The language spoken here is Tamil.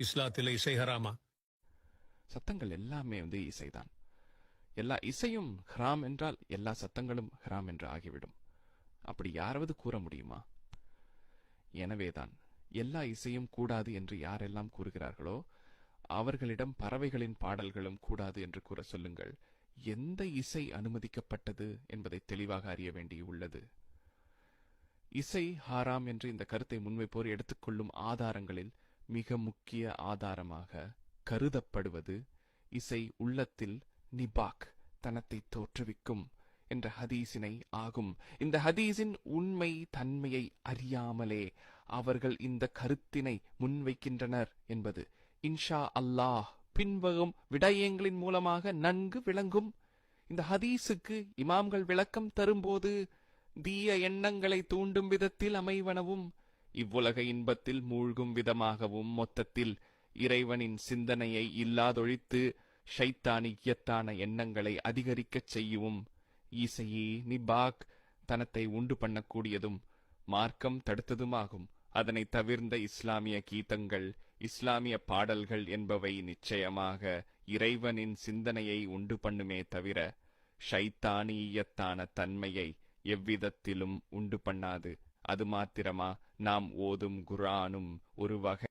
இஸ்லாத்தில் இசை ஹராமா? சத்தங்கள் எல்லாமே வந்து இசைதான். எல்லா இசையும் ஹராம் என்றால் எல்லா சத்தங்களும் ஹராம் என்று ஆகிவிடும். அப்படி யாராவது கூற முடியுமா? எனவேதான் எல்லா இசையும் கூடாது என்று யாரெல்லாம் கூறுகிறார்களோ அவர்களிடம் பறவைகளின் பாடல்களும் கூடாது என்று கூற சொல்லுங்கள். எந்த இசை அனுமதிக்கப்பட்டது என்பதை தெளிவாக அறிய வேண்டியுள்ளது. இசை ஹாராம் என்று இந்த கருத்தை முன்வைப்போர் எடுத்துக்கொள்ளும் ஆதாரங்களில் மிக முக்கிய ஆதாரமாக கருதப்படுவது இசை உள்ளத்தில் நிபாக் தனத்தை தோற்றுவிக்கும் என்ற ஹதீஸினை ஆகும். இந்த ஹதீஸின் உண்மை தன்மையை அறியாமலே அவர்கள் இந்த கருத்தினை முன்வைக்கின்றனர் என்பது. இன்ஷா அல்லாஹ் பின்வரும் விடயங்களின் மூலமாக நன்கு விளங்கும். இந்த ஹதீஸுக்கு இமாம்கள் விளக்கம் தரும்போது தீய எண்ணங்களை தூண்டும் விதத்தில் அமைவனவும் இவ்வுலக இன்பத்தில் மூழ்கும் விதமாகவும் மொத்தத்தில் இறைவனின் சிந்தனையை இல்லாதொழித்து ஷைத்தானியத்தான எண்ணங்களை அதிகரிக்கச் செய்யவும். ஈசையே நிபாக் தனத்தை உண்டு பண்ணக்கூடியதும் மார்க்கம் தடுத்ததுமாகும். அதனை தவிர்ந்த இஸ்லாமிய கீதங்கள் இஸ்லாமிய பாடல்கள் என்பவை நிச்சயமாக இறைவனின் சிந்தனையை உண்டு பண்ணுமே தவிர ஷைத்தானியத்தான தன்மையை எவ்விதத்திலும் உண்டு பண்ணாது. அது மாத்திரமா? நாம் ஓதும் குரானும் ஒரு வகை